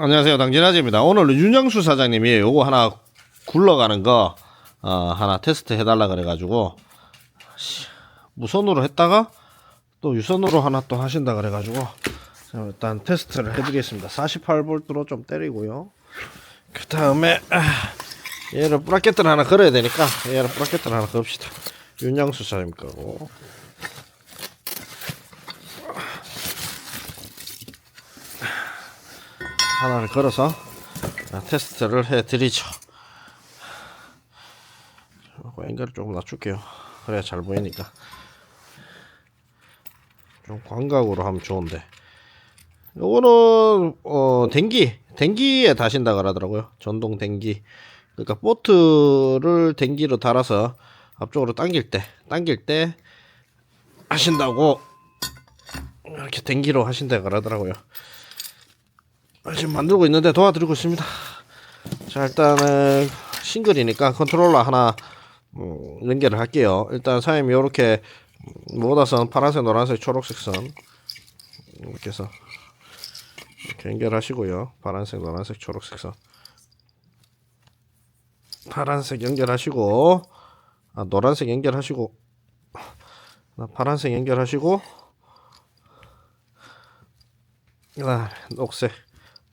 안녕하세요. 당진아재입니다. 오늘 윤정수 사장님이 요거 하나 굴러가는 거 어, 하나 테스트 해달라 그래가지고 씨, 무선으로 했다가 또 유선으로 하나 또 하신다 그래가지고 자, 일단 테스트를 해드리겠습니다. 48V로 좀 때리고요. 그 다음에 얘를 브라켓을 하나 걸어야 되니까 얘를 브라켓을 하나 겁시다. 윤정수 사장님 거고 하나를 걸어서 테스트를 해드리죠. 앵글을 조금 낮출게요. 그래야 잘 보이니까. 좀 광각으로 하면 좋은데. 요거는 어 den기 den기에 다신다 그러더라고요. 전동 den기. 그러니까 보트를 den기로 달아서 앞쪽으로 당길 때 당길 때 하신다고 이렇게 den기로 하신다 그러더라고요. 지금 만들고 있는데 도와드리고 있습니다. 자 일단은 싱글이니까 컨트롤러 하나 음, 연결을 할게요. 일단 사장님이 이렇게 모다선 파란색, 노란색, 초록색 선 이렇게 해서 연결하시고요. 파란색, 노란색, 초록색 선 파란색 연결하시고 아, 노란색 연결하시고 아, 파란색 연결하시고 아, 녹색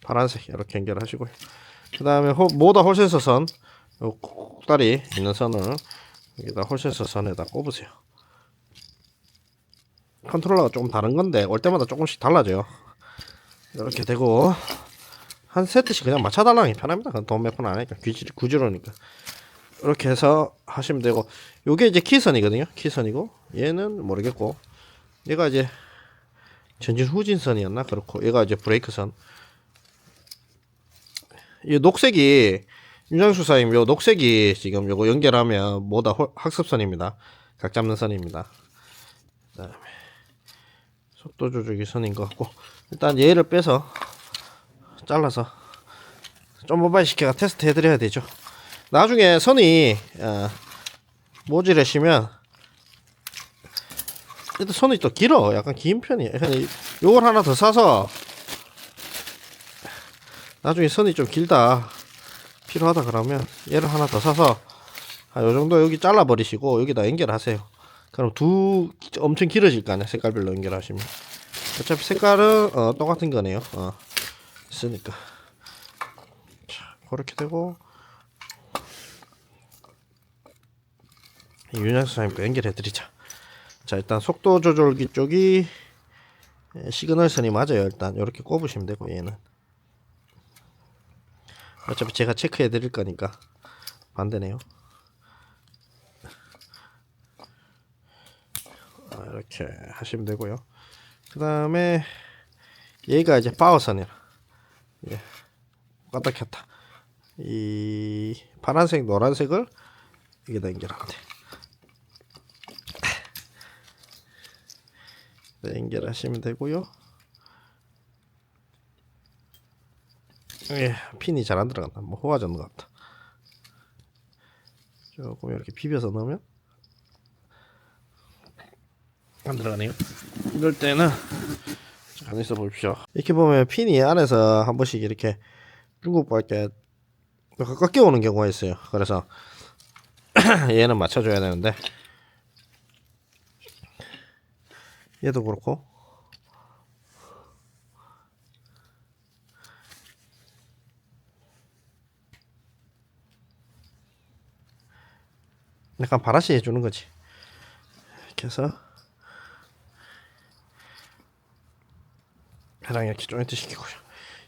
파란색 이렇게 연결하시고요. 그 다음에 모다 홀센서 선, 요 꼭다리 있는 선을 여기다 홀센서 선에다 꼽으세요. 컨트롤러가 조금 다른 건데 올 때마다 조금씩 달라져요. 이렇게 되고 한 세트씩 그냥 맞춰달라는 게 편합니다. 그건 돈몇 푼 안 하니까 구지, 구지로니까 이렇게 해서 하시면 되고 요게 이제 키선이거든요. 키선이고 얘는 모르겠고 얘가 이제 전진 후진선이었나 그렇고 얘가 이제 브레이크선 이 녹색이 윤장수 사님 요 녹색이 지금 요거 연결하면 뭐다 홀- 학습선입니다. 각 잡는 선입니다. 그다음에 속도 조절기 선인 것 같고 일단 얘를 빼서 잘라서 좀 모바일 시켜가 테스트 해드려야 되죠. 나중에 선이 어, 모질하시면 일단 선이 또 길어 약간 긴 편이에요. 그래서 요걸 하나 더 사서 나중에 선이 좀 길다. 필요하다 그러면 얘를 하나 더 사서 아, 요 정도 여기 잘라 버리시고 여기다 연결하세요. 그럼 두 엄청 길어질 거 아니야? 색깔별로 연결하시면. 어차피 색깔은 어, 똑같은 거네요. 어, 있으니까. 자, 그렇게 되고. 윤양수 사님 거 연결해 드리자. 자 일단 속도 조절기 쪽이 에, 시그널 선이 맞아요. 일단 이렇게 꼽으시면 되고 얘는 어차피 제가 체크해 드릴 거니까 반대네요. 아, 이렇게 하시면 되고요. 그 다음에 얘가 이제 파워선이라 예, 껐다 켰다. 이 파란색, 노란색을 여기다 연결하면 돼. 네, 연결하시면 되고요. 예, 핀이 잘 안 들어간다. 뭐 호화전 것 같다. 조금 이렇게 비벼서 넣으면 안 들어가네요. 이럴 때는 안 있어 보십시오. 이렇게 보면 핀이 안에서 한 번씩 이렇게 중국밖에 가깝게 오는 경우가 있어요. 그래서 얘는 맞춰줘야 되는데 얘도 그렇고 약간 바라시 해주는 거지. 이렇게 해서 해랑 이렇게 조인트 시키고요.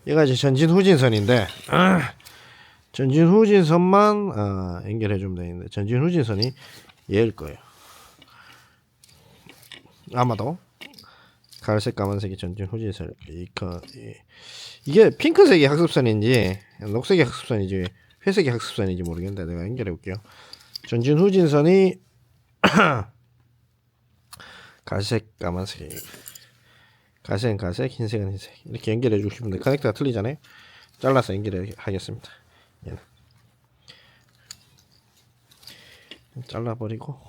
얘가 이제 전진 후진선인데 아, 전진 후진선만 아, 연결해 주면 되는데 전진 후진선이 얘일 거예요. 아마도 갈색 까만색이 전진 후진선 이거 이- 이게 핑크색이 학습선인지 녹색이 학습선인지 회색이 학습선인지 모르겠는데 내가 연결해 볼게요. 전진 후진선이 갈색 까만색. 갈색은 갈색 흰색은 흰색. 이렇게 연결해 주시면 돼 커넥터가 틀리잖아요. 잘라서 연결해 하겠습니다. 얘는 잘라버리고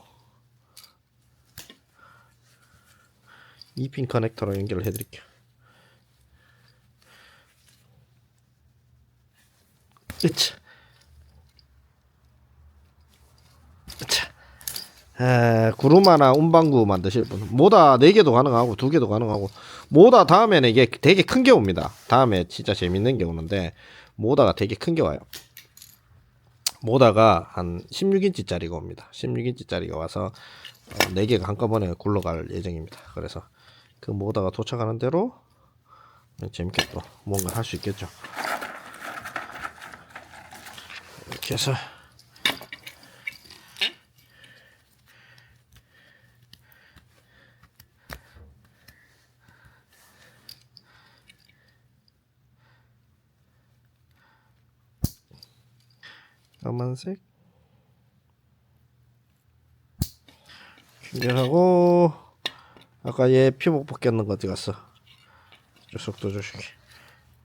이핀 커넥터로 연결을 해 드릴게요. 으차. 으차. 에, 구루마나 운방구 만드실 분. 모다 4개도 가능하고 2개도 가능하고 모다 다음에는 이게 되게 큰 게 옵니다. 다음에 진짜 재밌는 게 오는데 모다가 되게 큰 게 와요. 모다가 한 16인치 짜리가 옵니다. 16인치 짜리가 와서 어, 4개가 한꺼번에 굴러갈 예정입니다. 그래서 그 모다가 도착하는 대로 재밌게 또 뭔가 할 수 있겠죠. 이렇게 해서 까만색? 연결하고 아까 얘 피복 벗겼는 거 어디 갔어 속도 조식이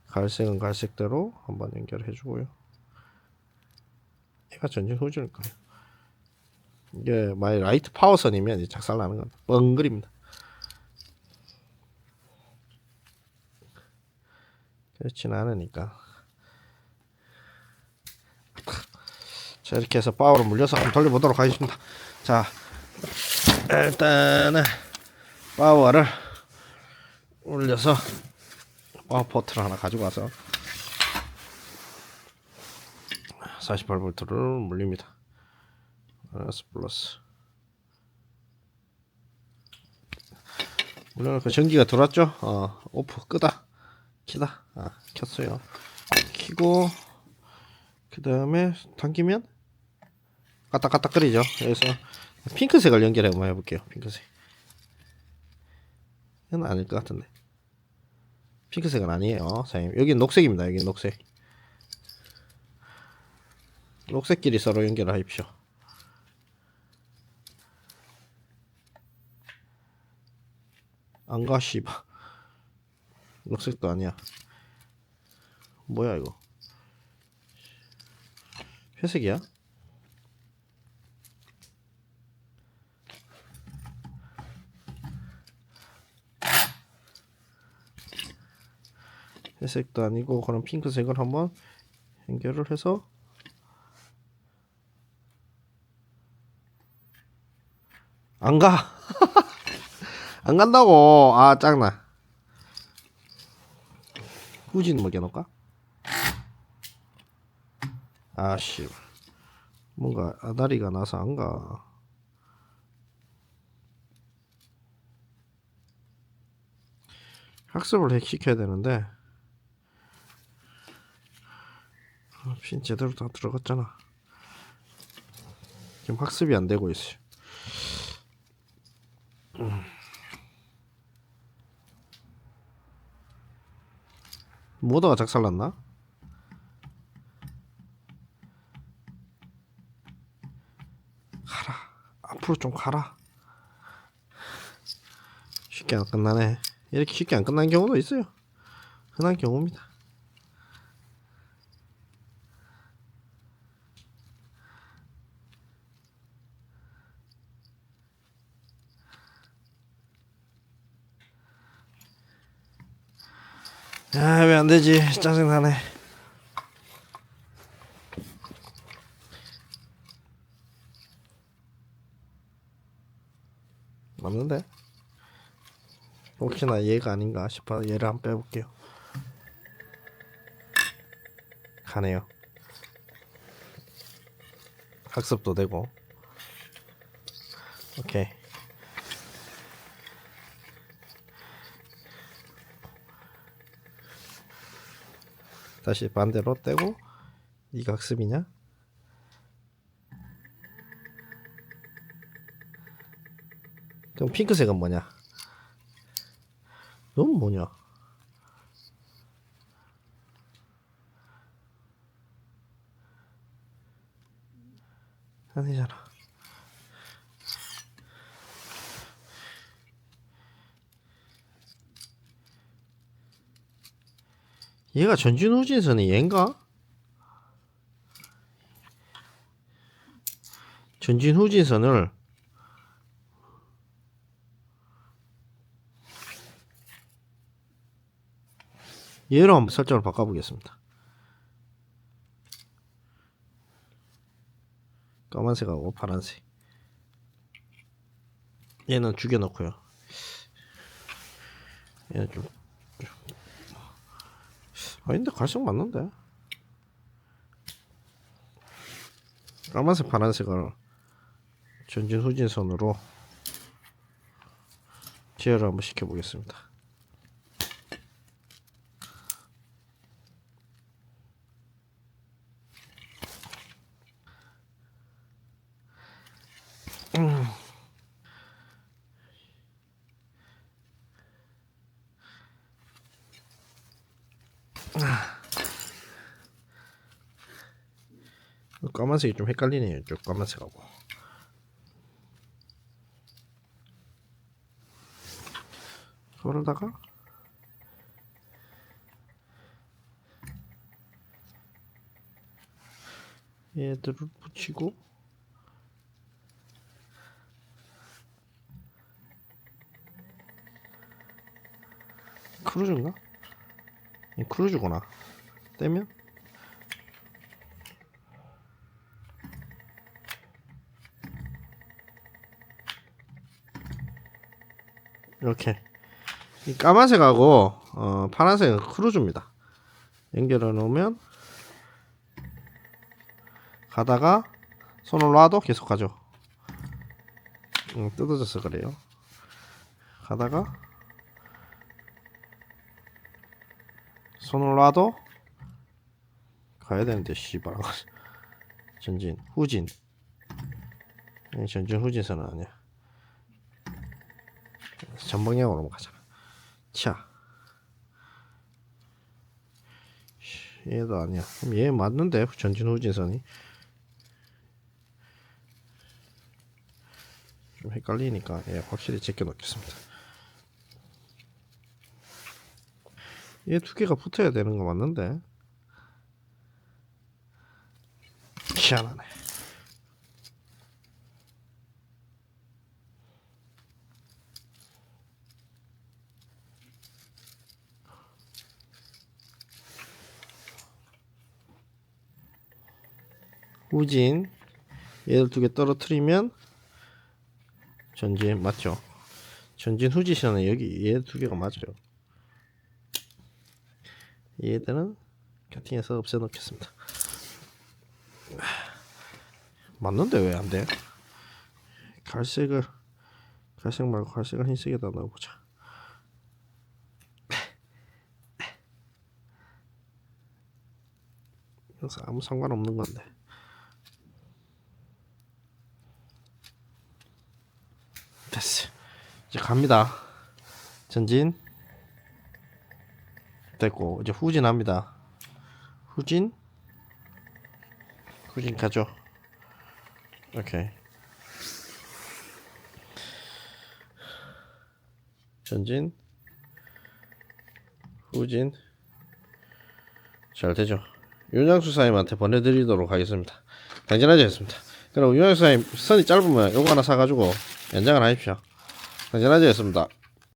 갈색은 갈색대로 한번 연결해 주고요. 얘가 전진 후진일 거예요. 이게 만약 라이트 파워선이면 이제 작살나는 건 뻥그립니다. 그렇진 않으니까 자 이렇게 해서 파워를 물려서 한번 돌려보도록 하겠습니다. 자 일단은 파워를 올려서 파워 포트를 하나 가지고 와서 48V를 물립니다. 플러스 플러스. 물려놓고 전기가 들어왔죠? 어 오프 끄다 키다. 아 켰어요. 키고 그 다음에 당기면 까딱까딱 거리죠. 그래서 핑크색을 연결해 한번 해볼게요. 핑크색. 이건 아닐 것 같은데. 핑크색은 아니에요 사장님. 여기 녹색입니다 여기 녹색. 녹색끼리 서로 연결하십시오. 안가 씨바 녹색도 아니야. 뭐야 이거? 회색이야? 회색도 아니고 그럼 핑크색을 한번 연결을 해서 안 가. 안 간다고. 아, 짱나. 후진 먹여놓을까? 아씨. 뭔가 아다리가 나서 안 가. 학습을 시켜야 되는데 아, 핀 제대로 다 들어갔잖아. 지금 학습이 안 되고 있어요. 음. 모더가 작살났나? 가라. 앞으로 좀 가라. 쉽게 안 끝나네. 이렇게 쉽게 안 끝나는 경우도 있어요. 흔한 경우입니다. 아, 왜 안 되지? 짜증 나네. 맞는데? 혹시나 얘가 아닌가 싶어 얘를 한번 빼볼게요. 가네요. 학습도 되고. 오케이. 다시 반대로 떼고 이가 학습이냐? 그럼 핑크색은 뭐냐? 넌 뭐냐? 아니잖아. 얘가 전진 후진선이 얘인가? 전진 후진선을 얘로 한번 설정을 바꿔보겠습니다. 까만색하고 파란색 얘는 죽여놓고요 얘는 좀 아닌데 갈색 맞는데? 까만색 파란색을 전진 후진선으로 제어를 한번 시켜보겠습니다 까만색이 좀 헷갈리네요. 쭉 까만색하고. 그러다가 얘들을 붙이고 크루즈인가? 이 크루즈구나. 떼면 이렇게 이 까만색하고 어, 파란색은 크루즈입니다. 연결해 놓으면 가다가 손을 놔도 계속 가죠. 음, 뜯어져서 그래요. 가다가 놔도 가야 되는데 씨발 전진 후진 이 전진 후진선은 아니야. 전방향으로 넘어가잖아. 차. 얘도 아니야. 그럼 얘 맞는데 전진 후진선이 좀 헷갈리니까 얘 확실히 제껴 놓겠습니다. 얘 두 개가 붙어야 되는 거 맞는데 희한하네. 후진 얘를 두개 떨어뜨리면 전진 맞죠? 전진 후진선은 여기 얘 두 개가 맞아요. 얘들은 커팅해서 없애 놓겠습니다. 맞는데 왜 안 돼? 갈색을 갈색 말고 갈색을 흰색에다 넣어보자. 그래서 아무 상관없는 건데. 됐어. 이제 갑니다. 전진. 됐고 이제 후진합니다. 후진. 후진 가죠. 오케이. 전진. 후진. 잘 되죠. 윤양수사님한테 보내드리도록 하겠습니다. 당진하지 않습니다. 그럼 윤양수사님 선이 짧으면 요거 하나 사가지고 연장을 하십시오. 당진하지 않습니다.